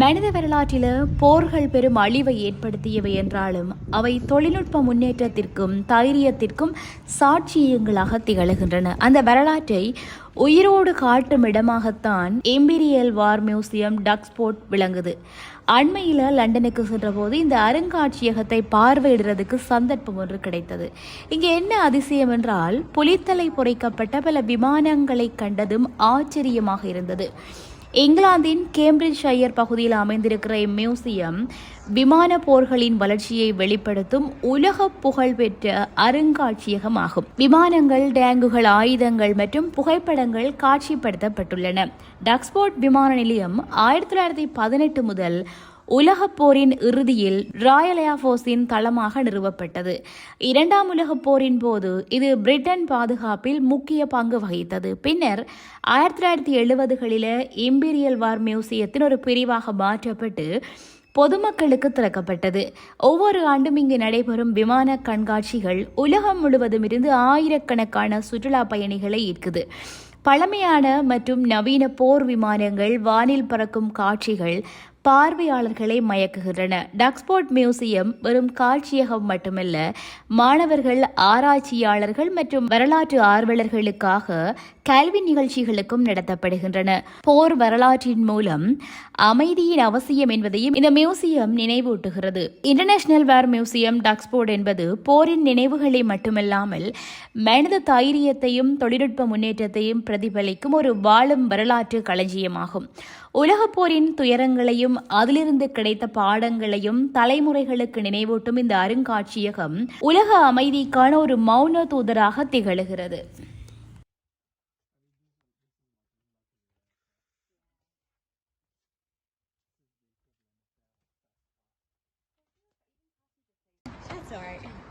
மனித வரலாற்றில் போர்கள் பெரும் அழிவை ஏற்படுத்தியவை என்றாலும் அவை தொழில்நுட்ப முன்னேற்றத்திற்கும் தைரியத்திற்கும் சாட்சியங்களாக திகழ்கின்றன. அந்த வரலாற்றை உயிரோடு காட்டும் இடமாகத்தான் எம்பீரியல் வார் மியூசியம் டக்ஸ்போர்ட் விளங்குது. அண்மையில் லண்டனுக்கு சென்றபோது இந்த அருங்காட்சியகத்தை பார்வையிடுறதுக்கு சந்தர்ப்பம் ஒன்று கிடைத்தது. இங்கே என்ன அதிசயம் என்றால் புலித்தலை பொறைக்கப்பட்ட பல விமானங்களை கண்டதும் ஆச்சரியமாக இருந்தது. இங்கிலாந்தின் கேம்பிரிட்ஜ் ஐயர் பகுதியில் அமைந்திருக்கிற இம்மியூசியம் விமான போர்களின் வளர்ச்சியை வெளிப்படுத்தும் உலக புகழ்பெற்ற அருங்காட்சியகமாகும். விமானங்கள் டேங்குகள் ஆயுதங்கள் மற்றும் புகைப்படங்கள் காட்சிப்படுத்தப்பட்டுள்ளன. டக்ஸ்போர்ட் விமான நிலையம் ஆயிரத்தி தொள்ளாயிரத்தி பதினெட்டு முதல் உலகப் போரின் இறுதியில் ராயல் ஏர்ஃபோர்ஸின் தளமாக நிறுவப்பட்டது. இரண்டாம் உலகப் போரின் போது இது பிரிட்டன் பாதுகாப்பில் முக்கிய பங்கு வகித்தது. பின்னர் ஆயிரத்தி தொள்ளாயிரத்தி எழுபதுகளில் இம்பீரியல் வார் மியூசியத்தின் ஒரு பிரிவாக மாற்றப்பட்டு பொதுமக்களுக்கு திறக்கப்பட்டது. ஒவ்வொரு ஆண்டும் இங்கு நடைபெறும் விமான கண்காட்சிகள் உலகம் முழுவதும் இருந்து ஆயிரக்கணக்கான சுற்றுலா பயணிகளை ஈர்க்குது. பழமையான மற்றும் நவீன போர் விமானங்கள் வானில் பறக்கும் காட்சிகள் பார்வையாளர்களை மயக்குகின்றன. டக்ஸ்போர்ட் மியூசியம் வெறும் காட்சியகம் மட்டுமல்ல மாணவர்கள் ஆராய்ச்சியாளர்கள் மற்றும் வரலாற்று ஆர்வலர்களுக்காக கல்வி நிகழ்ச்சிகளுக்கும் நடத்தப்படுகின்றன. போர் வரலாற்றின் மூலம் அமைதியின் அவசியம் என்பதையும் இந்த மியூசியம் நினைவூட்டுகிறது. இன்டர்நேஷனல் வேர் மியூசியம் டக்ஸ்போர்ட் என்பது போரின் நினைவுகளை மட்டுமல்லாமல் மனித தைரியத்தையும் தொழில்நுட்ப முன்னேற்றத்தையும் பிரதிபலிக்கும் ஒரு வாழும் வரலாற்று களஞ்சியமாகும். உலகப் போரின் துயரங்களையும் அதிலிருந்து கிடைத்த பாடங்களையும் தலைமுறைகளுக்கு நினைவூட்டும் இந்த அருங்காட்சியகம் உலக அமைதிக்கான ஒரு மௌன தூதராக திகழ்கிறது Sorry.